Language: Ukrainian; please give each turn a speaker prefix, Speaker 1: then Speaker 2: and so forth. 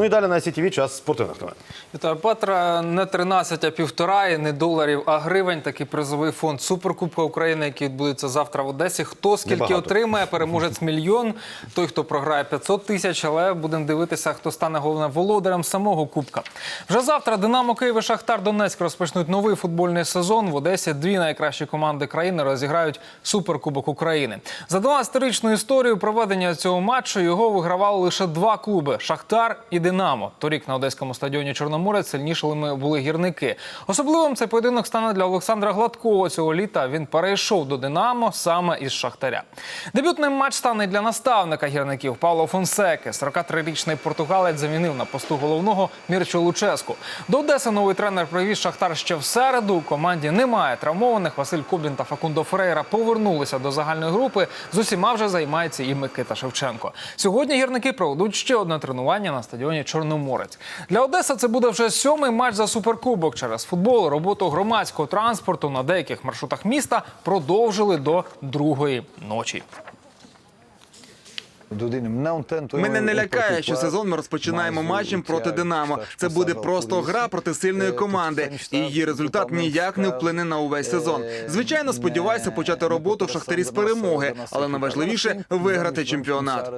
Speaker 1: Ну і далі на СІТВ час спортивних новин.
Speaker 2: Вітаю, Петра. Не 13, а півтора, і не доларів, а гривень. Такий призовий фонд Суперкубка України, який відбудеться завтра в Одесі. Хто скільки
Speaker 1: Небагато.
Speaker 2: отримає, переможець мільйон. Той, хто програє 500 тисяч, але будемо дивитися, хто стане головним володарем самого кубка. Вже завтра Динамо Київ і Шахтар Донецьк розпочнуть новий футбольний сезон. В Одесі дві найкращі команди країни розіграють Суперкубок України. За 12-річну історію проведення цього матчу його вигравали лише два клуби Шахтар і Динамо. Торік на одеському стадіоні Чорноморець сильнішими були гірники. Особливим цей поєдинок стане для Олександра Гладкого цього літа. Він перейшов до Динамо саме із Шахтаря. Дебютним матч стане для наставника гірників Павло Фонсеки. 43-річний португалець замінив на посту головного Мірчо Луческу. До Одеси новий тренер привіз Шахтар ще в середу. У команді немає травмованих. Василь Кобін та Факундо Фрейра повернулися до загальної групи. З усіма вже займається і Микита Шевченко. Сьогодні гірники проведуть ще одне тренування на стадіоні Чорноморець. Для Одеси це буде вже сьомий матч за суперкубок. Через футбол роботу громадського транспорту на деяких маршрутах міста продовжили до другої ночі.
Speaker 3: Мене не лякає, що сезон ми розпочинаємо матчем проти Динамо. Це буде просто гра проти сильної команди, і її результат ніяк не вплине на увесь сезон. Звичайно, сподіваюся почати роботу в шахтарі з перемоги, але найважливіше виграти чемпіонат.